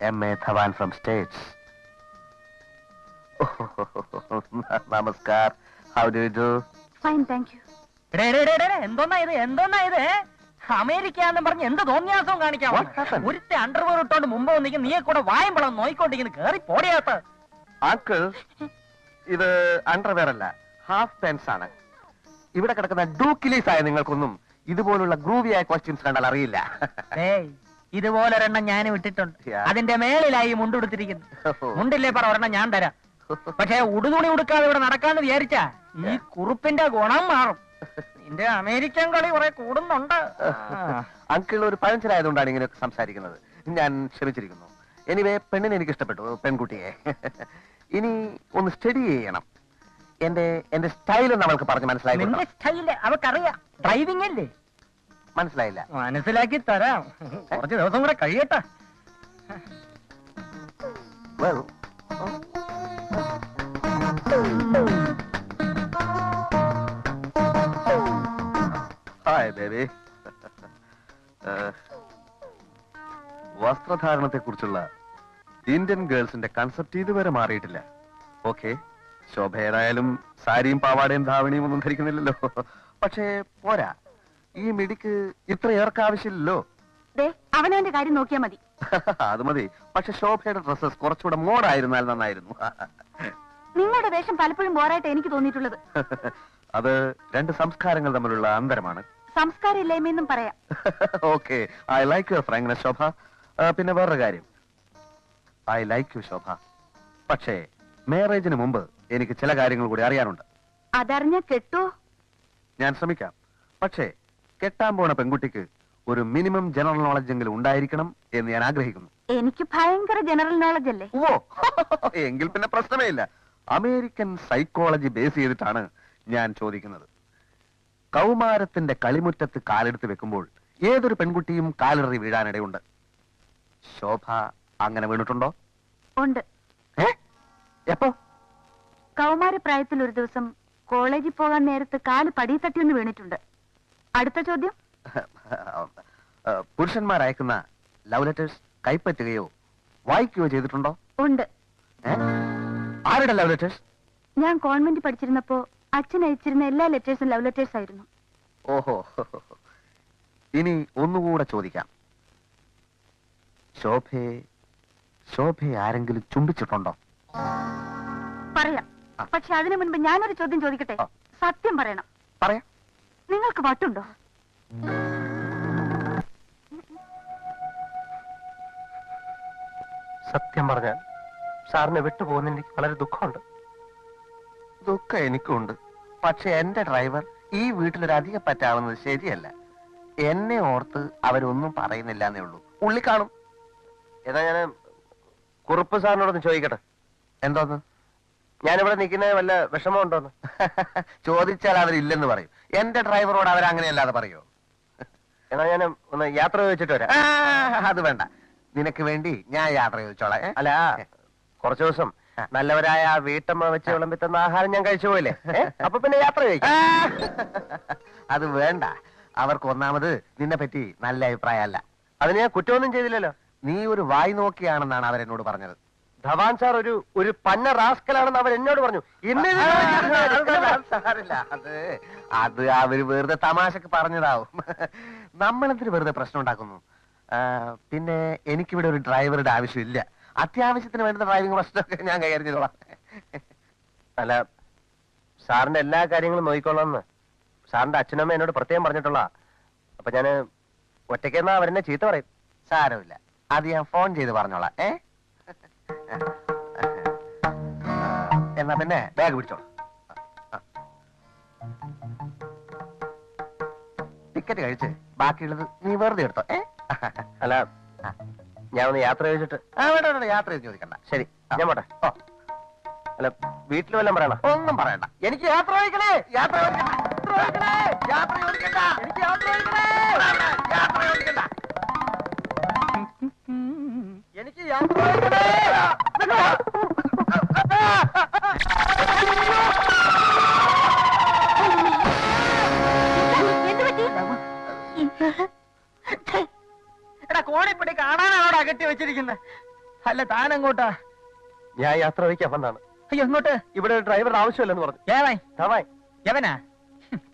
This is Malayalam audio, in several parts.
M A Dhawan from States namaskar how do you do fine thank you എന്തോന്നാ ഇത്? എന്തോന്നാ ഇത്? അമേരിക്ക എന്ന് പറഞ്ഞ് എന്ത് തോന്നിയാസവും കാണിക്കാം What happened? ഒരുത്തെ അണ്ടർവെയർ ഇട്ടോണ്ട് മുമ്പ് വന്നിരിക്കും നീയെ കൂടെ വായമ്പളം നോയിക്കൊണ്ടിരിക്കുന്നു. കേറി പോടിയാത്ത അങ്കിൾ ഇത് അണ്ടർവെയർ അല്ല. ഹാഫ് പാൻസ് ആണ്. ഇവിടെ കിടക്കുന്ന ഡൂക്കിലീസ് ആയ നിങ്ങൾക്കൊന്നും ഇതുപോലുള്ള ഗ്രൂവിയായ ക്വസ്റ്റ്യൻസ് കണ്ടാൽ അറിയില്ല. ഇതുപോലൊരെണ്ണം ഞാൻ വിട്ടിട്ടുണ്ട്. അതിന്റെ മേളിലായി മുണ്ടുടുത്തിരിക്കുന്നു മുണ്ടില്ലേ പറ ഒരെണ്ണം ഞാൻ തരാം. പക്ഷേ ഉടുതുണി ഉടുക്കാതെ ഇവിടെ നടക്കാന്ന് വിചാരിച്ചാ ഈ കുറുപ്പിന്റെ ഗുണം മാറും. നിന്റെ അമേരിക്കൻ കളി കുറെ കൂടുന്നുണ്ട്. അങ്കിൾ ഒരു പഴഞ്ചനായതുകൊണ്ടാണ് ഇങ്ങനെയൊക്കെ സംസാരിക്കുന്നത്. ഞാൻ ക്ഷമിച്ചിരിക്കുന്നു. എനിവേ പെണ്ണിനെ എനിക്ക് ഇഷ്ടപ്പെട്ടു പെൺകുട്ടിയെ. ഇനി ഒന്ന് സ്റ്റഡി ചെയ്യണം. എന്റെ എന്റെ സ്റ്റൈൽ നമ്മൾക്ക് പറഞ്ഞ് മനസ്സിലായി അവക്കറിയാം. ഡ്രൈവിംഗ് അല്ലേ? മനസ്സിലായില്ല. മനസ്സിലാക്കി തരാം. കുറച്ച് ദിവസം കൂടെ കഴിയട്ടെ. ഹായ് ബേബി വസ്ത്രധാരണത്തെ കുറിച്ചുള്ള ഇന്ത്യൻ ഗേൾസിന്റെ കൺസെപ്റ്റ് ഇതുവരെ മാറിയിട്ടില്ല. ഓക്കെ ശോഭയരായാലും സാരിയും പാവാടയും ധാവണിയും ഒന്നും ധരിക്കുന്നില്ലല്ലോ. പക്ഷേ പോരാ. ഈ മിടിക്ക് ഇത്ര ഏർക്ക് ആവശ്യമില്ലല്ലോ അവനവന്റെ കാര്യം നോക്കിയാ മതി. അത് മതി. പക്ഷെ ശോഭയുടെ ഡ്രസ്സസ് കുറച്ചുകൂടെ മോഡായിരുന്നാൽ നന്നായിരുന്നു. നിങ്ങളുടെ വേഷം പലപ്പോഴും ബോറായിട്ട് എനിക്ക് തോന്നിയിട്ടുള്ളത്. അത് രണ്ട് സംസ്കാരങ്ങൾ തമ്മിലുള്ള അന്തരമാണ്. സംസ്കാരം ഇല്ലായ്മയെന്നും പറയാം. Okay. I like your frankness Shobha. പിന്നെ വേറൊരു കാര്യം. I like you Shobha. പക്ഷേ മാരേജിന് മുമ്പ് എനിക്ക് ചില കാര്യങ്ങൾ കൂടി അറിയാനുണ്ട്. അതറിഞ്ഞ കെട്ടോ? ഞാൻ ശ്രമിക്കാം. പക്ഷേ കെട്ടാൻ പോണ പെൺകുട്ടിക്ക് ഒരു മിനിമം ജനറൽ നോളജ് എങ്കിലും ഉണ്ടായിരിക്കണം എന്ന് ഞാൻ ആഗ്രഹിക്കുന്നു. എനിക്ക് ഭയങ്കര ജനറൽ നോളജ് അല്ലേ? ഓ എങ്കിൽ പിന്നെ പ്രശ്നമേ ഇല്ല. അമേരിക്കൻ സൈക്കോളജി ബേസ് ചെയ്തിട്ടാണ് ഞാൻ ചോദിക്കുന്നത്. കൗമാരത്തിന്റെ കളിമുറ്റത്ത് കാലെടുത്ത് വെക്കുമ്പോൾ ഏതൊരു പെൺകുട്ടിയും കാലിറി വീഴാനിടയുണ്ട്? ശോഭ അങ്ങനെ വീണിട്ടുണ്ടോ? ഉണ്ട്. എപ്പോ? കൗമാര പ്രായത്തിൽ ഒരു ദിവസം കോളേജിൽ പോകാൻ നേരത്ത് കാൽ പടി തട്ടി ഒന്ന് വീണിട്ടുണ്ട്. അടുത്ത ചോദ്യം? പുരുഷന്മാർ അയക്കുന്ന ലവ് ലെറ്റേഴ്സ് കൈപ്പറ്റുകയോ വായിക്കുകയോ ചെയ്തിട്ടുണ്ടോ? ഉണ്ട്? ആരുടെ ലവ് ലെറ്റേഴ്സ്? ഞാൻ കോൺവെന്റ് പഠിച്ചിരുന്നപ്പോ അച്ഛൻ അയച്ചിരുന്ന എല്ലാ ലെറ്റേഴ്സും ലവ് ലെറ്റേഴ്സ് ആയിരുന്നു. ഓഹോ. ഇനി ഒന്നുകൂടെ ചോദിക്കാം. ശോഭയെ ശോഭയെ ആരെങ്കിലും ചുംബിച്ചിട്ടുണ്ടോ? പറയാം. പക്ഷെ അതിനു മുൻപ് ഞാനൊരു ചോദ്യം ചോദിക്കട്ടെ? സത്യം പറയണം. പറയാം. നിങ്ങൾക്ക് വട്ടുണ്ടോ? സത്യം പറഞ്ഞാൽ സാറിനെ വിട്ടുപോകുന്ന എനിക്ക് വളരെ ദുഃഖമുണ്ട്. ദുഃഖം എനിക്കുണ്ട്. പക്ഷെ എന്റെ ഡ്രൈവർ ഈ വീട്ടിലൊരു അധിക പറ്റാവുന്നത് ശരിയല്ല. എന്നെ ഓർത്ത് അവരൊന്നും പറയുന്നില്ല എന്നേ ഉള്ളൂ. ഉള്ളി കാണും. ഏതാ ഞാൻ കുറുപ്പ് സാറിനോടൊന്ന് ചോദിക്കട്ടെ? എന്തോന്ന്? ഞാനിവിടെ നിൽക്കുന്ന വല്ല വിഷമമുണ്ടോന്ന് ചോദിച്ചാൽ അവരില്ലെന്ന് പറയും. എന്റെ ഡ്രൈവറോട് അവരങ്ങനെയല്ലാതെ പറയോ? എന്നാ ഞാൻ ഒന്ന് യാത്ര ചോദിച്ചിട്ട് വരാം. അത് വേണ്ട. നിനക്ക് വേണ്ടി ഞാൻ യാത്ര ചോദിച്ചോളാം അല്ല കുറച്ചു ദിവസം നല്ലവരായ ആ വീട്ടമ്മ വെച്ച് വിളമ്പിത്തുന്ന ആഹാരം ഞാൻ കഴിച്ചു പോയില്ലേ? അപ്പൊ പിന്നെ യാത്ര ചോദിക്കാം. അത് വേണ്ട. അവർക്ക് ഒന്നാമത് നിന്നെ പറ്റി നല്ല അഭിപ്രായമല്ല. അതിന് ഞാൻ കുറ്റമൊന്നും ചെയ്തില്ലല്ലോ. നീ ഒരു വായി നോക്കിയാണെന്നാണ് അവരെന്നോട് പറഞ്ഞത്. ധവാൻ സാർ ഒരു ഒരു പന്ന റാസ്കലാണെന്ന് അവർ എന്നോട് പറഞ്ഞു. ഇന്ന് ഇത് അത് അവർ വെറുതെ തമാശക്ക് പറഞ്ഞതാവും. നമ്മളെന്തിന് വെറുതെ പ്രശ്നം ഉണ്ടാക്കുന്നു? പിന്നെ എനിക്കിവിടെ ഒരു ഡ്രൈവറുടെ ആവശ്യമില്ല. അത്യാവശ്യത്തിന് വേണ്ട ഡ്രൈവിംഗ് പ്രശ്നമൊക്കെ ഞാൻ കൈകാര്യം ചെയ്തോളാം. അല്ല സാറിന്റെ എല്ലാ കാര്യങ്ങളും നോക്കിക്കോളാന്ന് സാറിന്റെ അച്ഛനമ്മ എന്നോട് പ്രത്യേകം പറഞ്ഞിട്ടുള്ള അപ്പൊ ഞാൻ ഒറ്റയ്ക്കെന്നാ അവരെന്നെ ചീത്ത പറയും? സാരമില്ല. അത് ഞാൻ ഫോൺ ചെയ്ത് പറഞ്ഞോളാം. ഏ? എന്നാ പിന്നെ ബാഗ് പിടിച്ചോളൂ ടിക്കറ്റ് കഴിച്ച് ബാക്കിയുള്ളത് നീ വെറുതെ എടുത്തോ ഏ? അല്ല ഞാൻ ഒന്ന് യാത്ര ചോദിച്ചിട്ട് ആ വേണ്ട വേണ്ട യാത്ര ചെയ്ത് ചോദിക്കണ്ട. ശരി ഞാൻ പോട്ടെ. ഓ. അല്ല വീട്ടിൽ വല്ലതും പറയണം? ഒന്നും പറയണ്ട. എനിക്ക് യാത്ര ചോദിക്കണേ. യാത്ര ചോദിക്കണേ യാത്ര ചോദിക്കണ്ട. എനിക്ക് യാത്ര ചോദിക്കണേ. യാത്ര ചോദിക്കണ്ട. എനിക്ക് എടാ കോണിപ്പടി കാണാനാണോടാ കെട്ടി വെച്ചിരിക്കുന്നത് അല്ല താൻ എങ്ങോട്ടാ ഞാൻ യാത്ര വയ്ക്കാൻ വന്നാണ്. അയ്യോ എങ്ങോട്ട്? ഇവിടെ ഡ്രൈവറുടെ ആവശ്യമില്ലെന്ന് പറഞ്ഞു. ഏവായി താവാൻ യവനാ?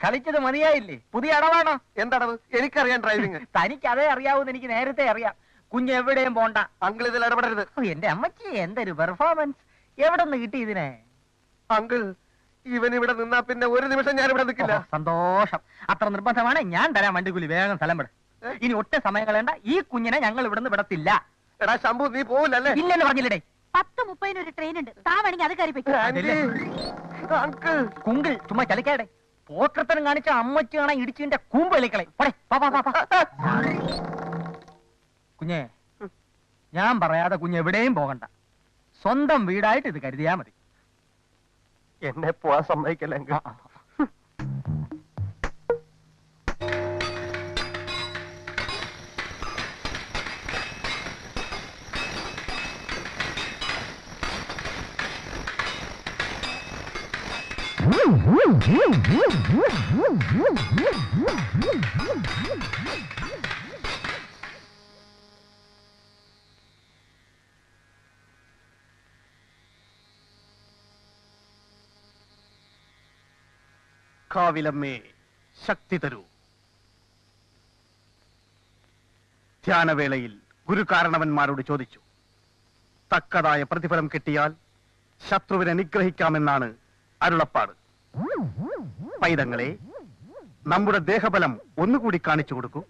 കളിച്ചത് മതിയായില്ലേ? പുതിയ അടവാണോ? എന്തടവ്? എനിക്കറിയാം ഡ്രൈവിംഗ് തനിക്ക് അതേ അറിയാവൂന്ന് എനിക്ക് നേരത്തെ അറിയാം. കുഞ്ഞ് എവിടെയും പോണ്ട. അങ്കിൾ ഇതിൽ ഇടപെടരുത്. ഓ, എന്റെ അമ്മച്ചി എന്തൊരു പെർഫോമൻസ് എവിടെ നിന്ന് കിട്ടി ഇതിനെ? അങ്കിൾ ഇവൻ ഇവിടെ നിന്നാ പിന്നെ ഒരു നിമിഷം ഞാൻ ഇവിടെ നിൽക്കില്ല സന്തോഷം. അത്ര നിർബന്ധമാണ്. ഞാൻ തരാം വണ്ടിക്കൂലി. വേഗം സ്ഥലം വിട. ഇനി ഒട്ടും സമയം കളയണ്ട. ഈ കുഞ്ഞിനെ ഞങ്ങൾ ഇവിടുന്ന് വിടത്തില്ല. എടാ ശംഭു നീ പോവില്ലല്ലേ? ഇല്ലെന്ന് പറഞ്ഞില്ലേ? പത്ത് മുപ്പതിന് ഒരു ട്രെയിൻ ഉണ്ട്. താ വേണമെങ്കിൽ അത് കയറി പൊയ്ക്കോ. Anti, uncle. കുങ്കിൾ ചുമ്മാ ചലിക്കാടെ പോക്കർത്തനം കാണിച്ച അമ്മച്ചി കാണാൻ ഇടിച്ചിന്റെ കൂമ്പ് കളിക്കളെ പോടെ, പാ, പാ, പാ, പാ. കുഞ്ഞേ ഞാൻ പറയാതെ കുഞ്ഞ് എവിടെയും പോകണ്ട സ്വന്തം വീടായിട്ട് ഇത് കരുതിയാ മതി എന്നെ പോവാൻ സമ്മതിക്കല്ലെങ്കിൽ ആ, ആ. കാവിലമ്മേ ശക്തി തരൂ. ധ്യാനവേളയിൽ ഗുരുകാരണവന്മാരോട് ചോദിച്ചു തക്കതായ പ്രതിഫലം കിട്ടിയാൽ ശത്രുവിനെ നിഗ്രഹിക്കാമെന്നാണ് അരുളപ്പാട്. പൈതങ്ങളെ നമ്മുടെ ദേഹബലം ഒന്നുകൂടി കാണിച്ചു കൊടുക്കൂ.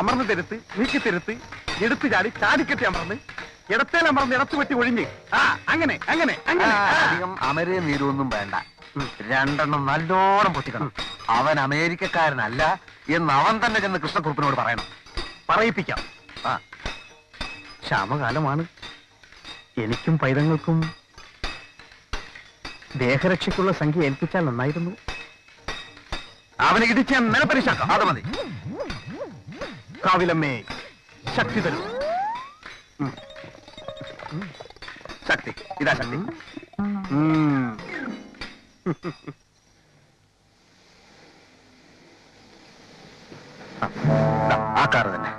അമർന്ന് തിരുത്ത് നീക്കി തിരുത്ത് എടുത്തു ചാടി ചാടിക്കെട്ടി അമർന്ന്. ഇടത്തേൽ അമർന്ന് ഇടത്ത് വെട്ടി ഒഴിഞ്ഞ്. ആ അങ്ങനെ അങ്ങനെ അങ്ങനെ. അധികം അമരേ നീരൊന്നും വേണ്ട. രണ്ടെണ്ണം നല്ലോണം പൊട്ടിക്കണം. അവൻ അമേരിക്കക്കാരനല്ല എന്ന് അവൻ തന്നെ ചെന്ന് കൃഷ്ണക്കുറുപ്പിനോട് പറയണം. പറയിപ്പിക്കാം. ആ. ക്ഷാമകാലമാണ് എനിക്കും പൈതങ്ങൾക്കും ദേഹരക്ഷയ്ക്കുള്ള സംഖ്യ ഏൽപ്പിച്ചാൽ നന്നായിരുന്നു. അവനെ ഇടിച്ച് നിലപരിശാക്കാം. അത് മതി. കാവിലമ്മേ ശക്തി തരൂ. ശക്തി. ഇതാ ശക്തി ഉം. ദാ, ആ കാറ് തന്നെ.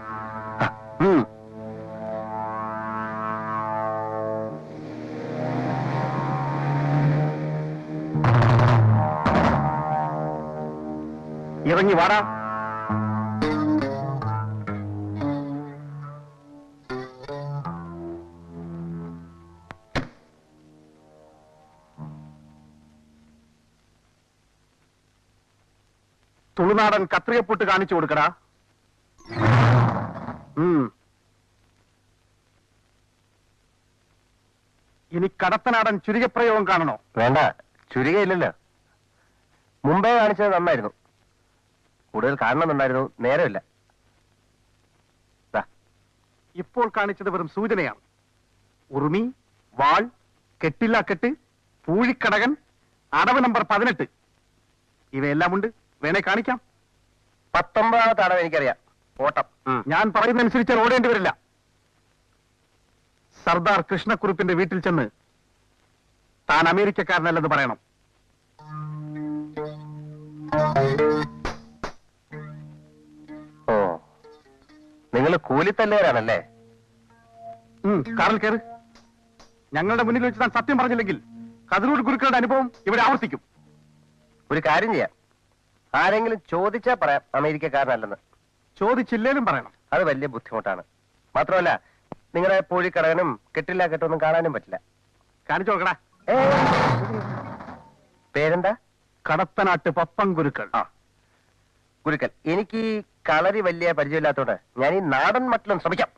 ഇറങ്ങി വാടാ. തുളുനാടൻ കത്രിയപ്പൂട്ട് കാണിച്ചു കൊടുക്കടാ. ഇനി കടത്തനാടൻ ചുരികപ്രയോഗം കാണണോ? വേണ്ട ചുരികയില്ലല്ലോ. മുമ്പേ കാണിച്ചത് നന്നായിരുന്നു. കൂടുതൽ കാണണമെന്നുണ്ടായിരുന്നു നേരമില്ല. ഇപ്പോൾ കാണിച്ചത് വെറും സൂചനയാണ്. ഉറുമി വാൾ കെട്ടില്ല കെട്ട് പൂഴിക്കടകൻ അടവ് നമ്പർ പതിനെട്ട്. ഇവയെല്ലാം ഉണ്ട്. വേണേ കാണിക്കാം. പത്തൊമ്പതാമത്തെ അടവ് എനിക്കറിയാം. ഓട്ടം. ഞാൻ പറയുന്നതനുസരിച്ച് ഓടേണ്ടി വരില്ല. സർദാർ കൃഷ്ണക്കുറുപ്പിന്റെ വീട്ടിൽ ചെന്ന് താൻ അമേരിക്കക്കാരനല്ലെന്ന് പറയണം. ഓ. നിങ്ങൾ കൂലിത്തല്ലേരാണല്ലേ? കാറിൽ കയറി. ഞങ്ങളുടെ മുന്നിൽ വെച്ച് താൻ സത്യം പറഞ്ഞില്ലെങ്കിൽ കതിരൂർ ഗുരുക്കളുടെ അനുഭവം ഇവിടെ ആവർത്തിക്കും. ഒരു കാര്യം ചെയ്യാം. ആരെങ്കിലും ചോദിച്ചാ പറയാം അമേരിക്കക്കാരനല്ലെന്ന്. ചോദിച്ചില്ലേലും പറയണം. അത് വലിയ ബുദ്ധിമുട്ടാണ്. മാത്രമല്ല നിങ്ങളെ പൂഴിക്കടകനും കെട്ടില്ല കെട്ടൊന്നും കാണാനും പറ്റില്ല. കാണിച്ചു നോക്കടാ പേരെന്താ? കടത്തനാട്ട് പപ്പം ഗുരുക്കൾ. ആ ഗുരുക്കൽ എനിക്ക് ഈ കളരി വലിയ പരിചയമില്ലാത്തോണ്ട് ഞാൻ ഈ നാടൻ മട്ടിലും ശ്രമിക്കാം.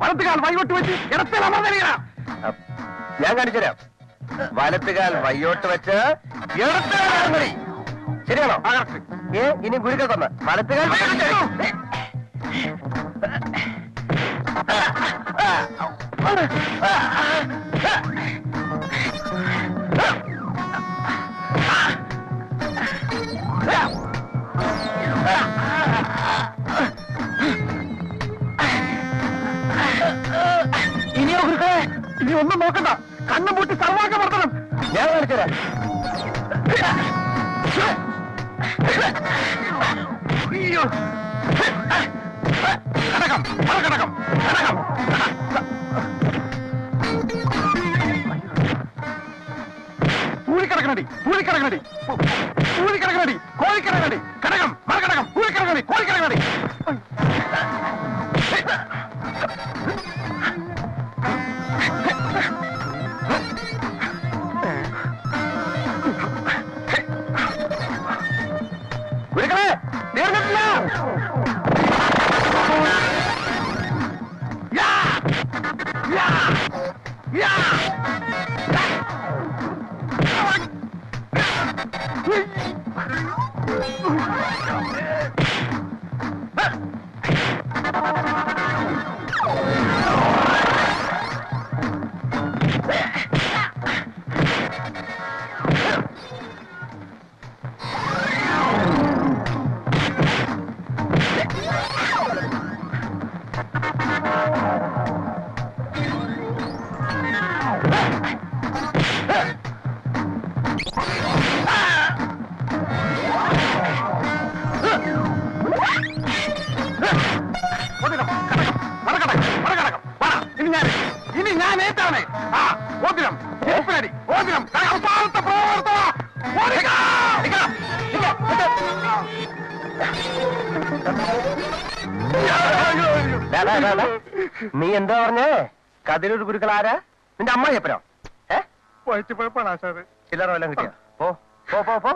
വലത്തുകാൽ വൈകോട്ട് വെച്ച് ഇടത്തിൽ അമർന്നിരിക്കണം ഞാൻ കാണിച്ചുതരാം വലത്തുകാൽ വയ്യോട്ട് വെച്ച് ഇടത്തിൽ. ശരിയാണോ ഏ ഇനി ഗുരുക്കൾ തന്ന വലത്തുകാൽ വയ്യോട്ട് ഒന്നും നോക്കണ്ട. കണ്ണും പൂട്ടി സർവാക്കം വർത്തണം ഞാൻ കാണിച്ചു കോഴിക്കടകടി അയ്യോ കടകം കടകം കടകം മറകടകം പൂഴിക്കിടക്കണടി കോഴിക്കിടക്കണടി. നീ എന്താ പറഞ്ഞേ? കതിരൂർ ഗുരുക്കൾ ആരാ? നിന്റെ അമ്മ ആശാറ് ചില്ലറ വല്ലതും കിട്ടിയോ? പോ പോ പോ പോ.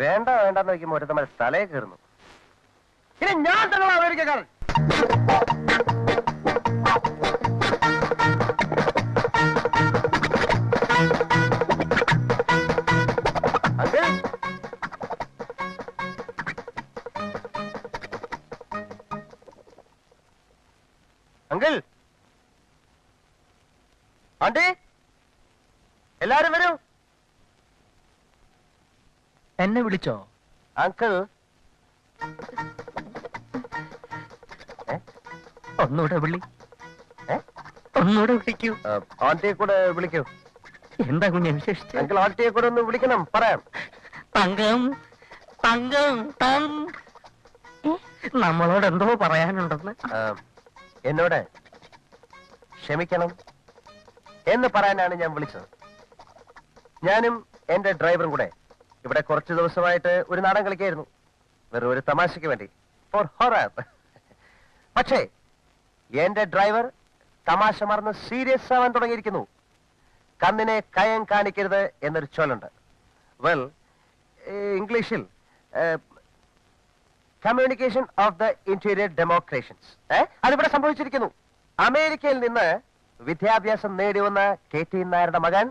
വേണ്ട വേണ്ടെന്ന് വെക്കുമ്പോ തമ്മിൽ തലയെ കയറുന്നു. ഇനി ഞാൻ തന്നെ അമേരിക്കക്കാരൻ അങ്കിൾ. ആണ്ടി. എല്ലാരും വരൂ. എന്നെ വിളിച്ചോ? അങ്കിൾ. ഒന്നുകൂടെ വിളി. ഒന്നൂടെ ഒന്നുകൂടെ വിളിക്കൂ ആന്റിയെ കൂടെ വിളിക്കൂ. എന്താ കുഞ്ഞെ വിശേഷിച്ച്? അങ്കിൾ ആന്റിയെ കൂടെ ഒന്ന് വിളിക്കണം. പറയാം. തങ്കം തങ്കം തം. നമ്മളോട് എന്തോ പറയാനുണ്ടെന്ന്. എന്നോട് ക്ഷമിക്കണം എന്ന് പറയാനാണ് ഞാൻ വിളിച്ചത്. ഞാനും എന്റെ ഡ്രൈവറും കൂടെ ഇവിടെ കുറച്ച് ദിവസമായിട്ട് ഒരു നാടൻ കളിക്കായിരുന്നു. വെറും ഒരു തമാശയ്ക്ക് വേണ്ടി. ഫോർ ഹൊറർ പക്ഷേ എന്റെ ഡ്രൈവർ തമാശ മറന്ന് സീരിയസ് ആവാൻ തുടങ്ങിയിരിക്കുന്നു. കണ്ണിനെ കയം കാണിക്കരുത് എന്നൊരു ചൊല്ലുണ്ട്. വെൽ ഇംഗ്ലീഷിൽ communication of the interior decorations. അതിവിടെ സംഭവിച്ചിരിക്കുന്നു. അമേരിക്കയിൽ നിന്ന് വിദ്യാഭ്യാസം നേടി വന്ന കെ ടി നായരുടെ മകൻ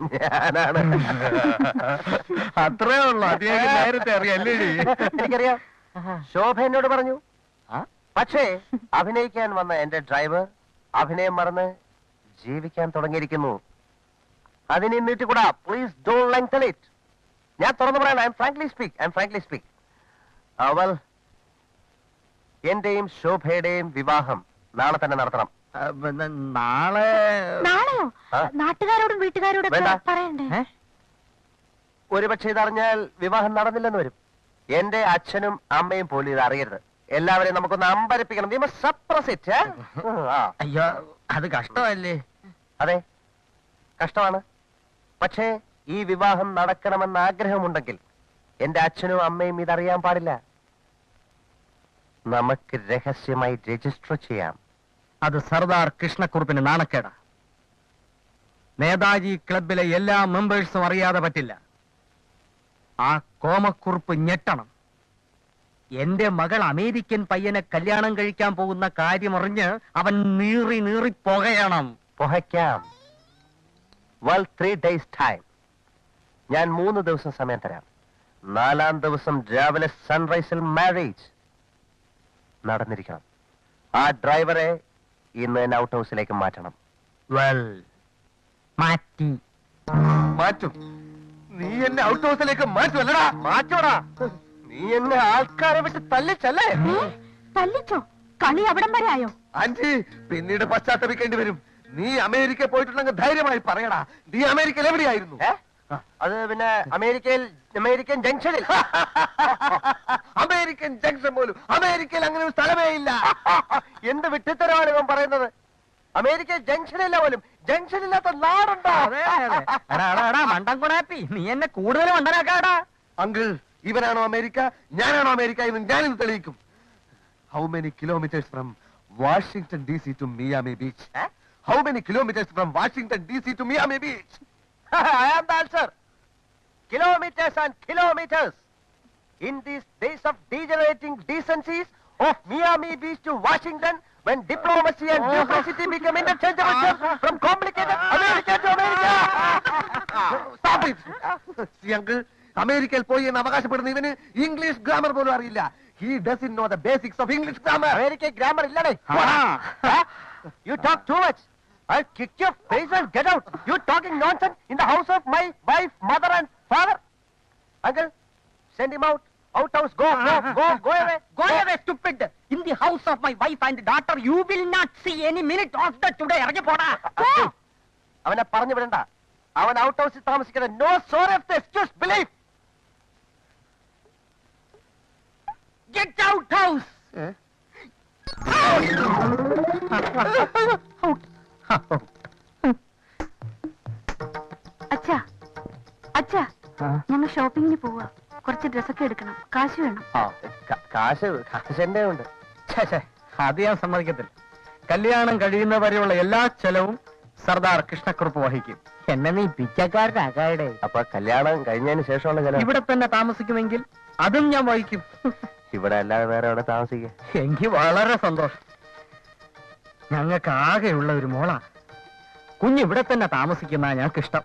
ഞാനാണ്. അത്രേ ഉള്ളൂ. അദ്ദേഹം നേരത്തെ അറിയാല്ലേ എനിക്കറിയാം. ശോഭ എന്നോട് പറഞ്ഞു. പക്ഷേ അഭിനയിക്കാൻ വന്ന എന്റെ ഡ്രൈവർ അഭിനയം മറന്ന് ജീവിക്കാൻ തുടങ്ങിയിരിക്കുന്നു. അതിനെ നീട്ടിക്കൂടാ. പ്ലീസ് ഡോൺ ലെങ്തൻ ഇറ്റ് ഞാൻ തുറന്നു പറയാൻ I am frankly speak I am frankly speak അവൽ എന്റെയും ശോഭയുടെയും വിവാഹം നാളെ തന്നെ നടത്തണം. നാളെ നാളെയോ. നാട്ടുകാരോടും വീട്ടുകാരോടും വേണ്ട. പറയണ്ടേ? ഒരുപക്ഷെ ഇതറിഞ്ഞാൽ വിവാഹം നടന്നില്ലെന്ന് വരും. എന്റെ അച്ഛനും അമ്മയും പോലും ഇത് അറിയരുത് എല്ലാവരെയും നമുക്കൊന്ന് അമ്പരപ്പിക്കണം. വി മസ്റ്റ് സപ്രസ് ഇറ്റ് ആ. അയ്യോ അത് കഷ്ടമല്ലേ? അതെ. കഷ്ടമാണ്. പക്ഷേ ഈ വിവാഹം നടക്കണമെന്ന് ആഗ്രഹമുണ്ടെങ്കിൽ എന്റെ അച്ഛനും അമ്മയും ഇതറിയാൻ പാടില്ല. നമുക്ക് രഹസ്യമായി രജിസ്റ്റർ ചെയ്യാം. അത് സർദാർ കൃഷ്ണക്കുറുപ്പിന് നാണക്കേട. നേതാജി ക്ലബിലെ എല്ലാ മെമ്പേഴ്സും അറിയാതെ പറ്റില്ല. ആ കോമക്കുറുപ്പ് ഞെട്ടണം. എന്റെ മകൾ അമേരിക്കൻ പയ്യനെ കല്യാണം കഴിക്കാൻ പോകുന്ന കാര്യമറിഞ്ഞ് അവൻ നീറി നീറി പുകയണം. പുകയ്ക്കാം. വെൽ ത്രീ ഡേയ്സ് ടൈം ഞാൻ മൂന്ന് ദിവസം സമയം തരാം. നാലാം ദിവസം രാവിലെ സൺറൈസിൽ മാരേജ് നടന്നിരിക്കണം. ആ ഡ്രൈവറെ ഇന്ന് തന്നെ ഔട്ട് ഹൗസിലേക്ക് മാറ്റണം. വെൽ മാറ്റി. മാറ്റും. നീ എന്നെ ഔട്ട് ഹൗസിലേക്ക് മാറ്റുമല്ലടാ മാറ്റോടാ നീ എന്നെ ആൾക്കാരെ വിട്ട് തല്ലിച്ചല്ലേ? തല്ലിച്ചോ? കളി അവിടം വരെ ആയോ? ആന്റി പിന്നീട് പശ്ചാത്തപിക്കേണ്ടി വരും. നീ അമേരിക്ക പോയിട്ടുണ്ടെങ്കിൽ ധൈര്യമായി പറയടാ. നീ അമേരിക്കയിൽ എവിടെയായിരുന്നു? ഏ? അത് പിന്നെ അമേരിക്കയിൽ അമേരിക്കൻ ജംഗ്ഷനിൽ. അമേരിക്കൻ ജംഗ്ഷൻ പോലും. അമേരിക്കയിൽ അങ്ങനെ ഒരു സ്ഥലമേ ഇല്ല. എന്ത് വിട്ടിത്തരമാണ് ഇവൻ പറയുന്നത്? അമേരിക്ക ജംഗ്ഷനില്ല പോലും. ജംഗ്ഷനില്ലാത്ത നാടുണ്ടോ? മണ്ടം കൊണാപ്പി നീ എന്നെ കൂടുതൽ മണ്ടനാക്കാടാ. അങ്കിൾ ഇവനാണോ അമേരിക്ക? ഞാനാണോ അമേരിക്ക എന്ന് ഞാനിത് തെളിയിക്കും. How many kilometres from Washington D C to Miami beach how many kilometres from Washington D C to Miami beach I am the answer. Kilometers and kilometers. In these days of degenerating decencies of Miami Beach to Washington, when diplomacy and duplicity become interchangeable terms from complicated America to America. Stop it! See, uncle, അമേരിക്കയിൽ പോയി എന്ന് അവകാശപ്പെടുന്ന ഇവന് ഇംഗ്ലീഷ് ഗ്രാമർ പോലും അറിയില്ല he does in know the basics of English grammar American grammar illade. You talk too much. I'll kick your face and get out. You talking nonsense in the house of my wife, mother and father. Uncle, send him out. Out house, go, go, go, go away. Go away, stupid! In the house of my wife and daughter, you will not see any minute of the today. ഇറങ്ങി പോടാ. അവനെ പറഞ്ഞു വിടണ്ട അവൻ ഔട്ട് ഹൗസിൽ താമസിക്കുന്ന no sorry of the excuse get out house house! അച്ഛാ അച്ഛാ ഞങ്ങൾ ഷോപ്പിങ്ങിന് പോവാ. കുറച്ച് ഡ്രസ്സൊക്കെ എടുക്കണം. കാശ് വേണം. കാശ് കാശ് എന്റെ ഉണ്ട് അത് ഞാൻ സമ്മതിക്കത്തില്ല. കല്യാണം കഴിയുന്നവരെയുള്ള എല്ലാ ചെലവും സർദാർ കൃഷ്ണക്കുറുപ്പ് വഹിക്കും. എന്നെ നീ പിച്ചക്കാരനാകാടെ അപ്പൊ കല്യാണം കഴിഞ്ഞതിന് ശേഷമുള്ള ചില ഇവിടെ തന്നെ താമസിക്കുമെങ്കിൽ അതും ഞാൻ വഹിക്കും. ഇവിടെ അല്ലാതെ വേറെ എവിടെ താമസിക്കുക? എനിക്ക് വളരെ സന്തോഷം. ഞങ്ങൾക്ക് ആകെയുള്ള ഒരു മോളാ. കുഞ്ഞ് ഇവിടെ തന്നെ താമസിക്കുന്ന ഞങ്ങൾക്ക് ഇഷ്ടം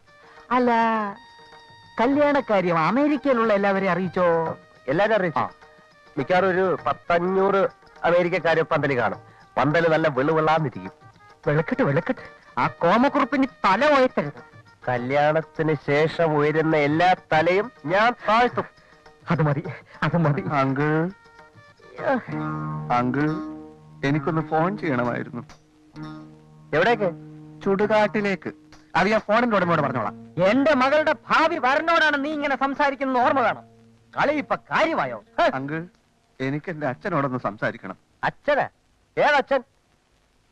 അല്ല കല്യാണക്കാര്യം അമേരിക്കയിലുള്ള എല്ലാവരെയും അറിയിച്ചോ? എല്ലാരും അറിയിച്ചോ. മിക്കവാറും ഒരു പത്തഞ്ഞൂറ് അമേരിക്കക്കാര് പന്തൽ കാണും. പന്തൽ നല്ല വെളുവെള്ളാന്നിരിക്കും. വെളുക്കട്ട് വെളുക്കട്ട്. ആ കോമക്കുറുപ്പിന് തല ഉയർത്തരുത്. കല്യാണത്തിന് ശേഷം ഉയരുന്ന എല്ലാ തലയും ഞാൻ താഴ്ത്തും. അത് മതി അത് മതി. അങ്കിൾ. അങ്കിൾ. എനിക്കൊന്ന് ഫോൺ ചെയ്യണമായിരുന്നു. എവിടേക്ക്? ചുടുകാട്ടിലേക്ക്. അത് ഞാൻ ഫോണിന്റെ ഉടമയോട് പറഞ്ഞോളാം. എന്റെ മകളുടെ ഭാവി വരനോടാണ് നീ ഇങ്ങനെ സംസാരിക്കുന്നത് ഓർമ്മ വേണം. കളി ഇപ്പൊ കാര്യമായോ? അങ്ക് അങ്കിൾ എനിക്ക് എന്റെ അച്ഛനോടൊന്ന് സംസാരിക്കണം. അച്ഛന്? ഏതച്ഛൻ?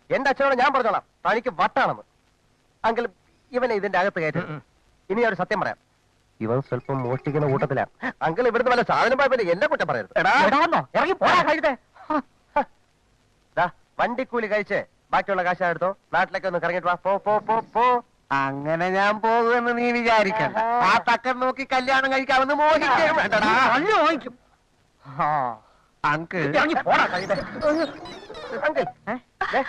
എന്റെ അച്ഛനോട് ഞാൻ പറഞ്ഞോളാം. തനിക്ക് വട്ടാണെന്ന്. അങ്കിൾ ഇവനെ ഇതിന്റെ അകത്ത് കയറ്റി. ഇനി ഒരു സത്യം പറയാം. ഇവൻ സ്വല്പം മോഷ്ടിക്കുന്ന കൂട്ടത്തിലാണ് അങ്കിൾ ഇവിടുന്ന് വല്ല സാധനം പോയപ്പോ എന്നെ കുറ്റം പറയരുത്. ഇറങ്ങി പോടാ കഴുതേ. വണ്ടിക്കൂലി കഴിച്ച് ബാക്കിയുള്ള കാശ് എടുത്തോ? നാട്ടിലേക്ക് ഒന്ന് കറങ്ങിട്ട് വാ. പോ പോ പോ പോ. അങ്ങനെ ഞാൻ പോകുമെന്ന് നീ വിചാരിക്കണ്ട. ആ തക്കൻ നോക്കി കല്യാണം കഴിക്കാമെന്ന് മോഹിക്കും വേണ്ടടാ. അല്ല വാങ്ങിക്കും ആ. അങ്കിൾ. ഇറങ്ങി പോടാ അങ്കിൾ? ദേ,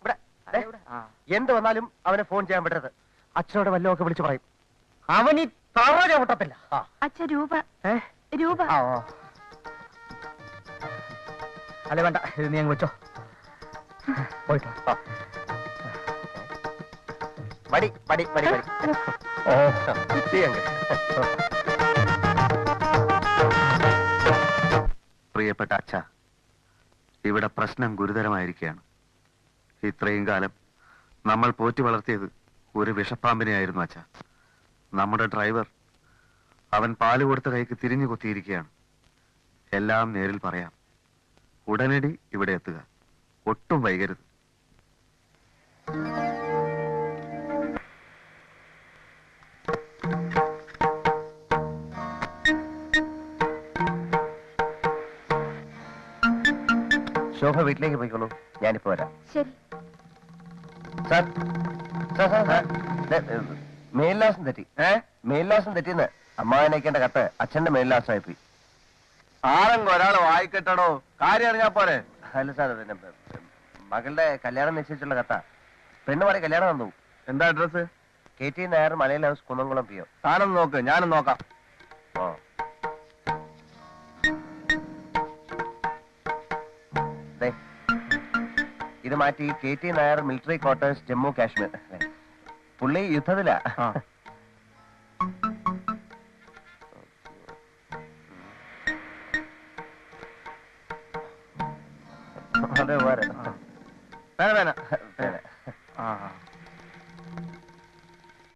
ഇവിടെ, ദേ, ആ. എന്ത് വന്നാലും അവനെ ഫോൺ ചെയ്യാൻ പറ്റരുത് അച്ഛനോട് വല്ലതും ഒക്കെ വിളിച്ചു പറയും. അവനീ തറ ചവിട്ടത്തില്ല. ആ. അച്ഛ രൂപ. ഏ? രൂപ. ആ, ഓ. അല്ല വേണ്ട. ഇത് നീ അങ്ങ് വെച്ചോ. പോയിട്ടോ ഓ. പ്രിയപ്പെട്ട അച്ഛ ഇവിടെ പ്രശ്നം ഗുരുതരമായിരിക്കുകയാണ്. ഇത്രയും കാലം നമ്മൾ പോറ്റി വളർത്തിയത് ഒരു വിഷപ്പാമ്പിനെയായിരുന്നു അച്ഛ. നമ്മുടെ ഡ്രൈവർ അവൻ പാൽ കൊടുത്ത കൈക്ക് തിരിഞ്ഞു കൊത്തിയിരിക്കുകയാണ്. എല്ലാം നേരിൽ പറയാം. ഉടനടി ഇവിടെ എത്തുക. ഒട്ടും വൈകരുത്. ശോഭ വീട്ടിലേക്ക് പോയിക്കോളൂ. ഞാനിപ്പോ വരാം. ശരി. സാർ സാർ മേൽവിലാസം തെറ്റി. ഏ? മേൽലാസം തെറ്റിന്ന് അമ്മാവനയക്കേണ്ട കത്ത് അച്ഛന്റെ മേൽലാസമായി പോയി ആരെങ്കിലും ഒരാൾ വായിക്കട്ടടോ? കാര്യം അറിഞ്ഞാ പോരെ. അല്ല സാർ മകളുടെ കല്യാണം നിശ്ചയിച്ചുള്ള കഥ. പെണ്ണ് പറയും കല്യാണം വന്നു എന്താ അഡ്രസ് കെ ടി നായർ മലയിൽ ഹൗസ് കുന്നംകുളം പി ഒ. താനൊന്ന് നോക്ക് ഞാനും നോക്കാം. ഓ ഇത് മാറ്റി K T Nair military quarters Jammu Kashmir. പുള്ളി യുദ്ധത്തിലാ.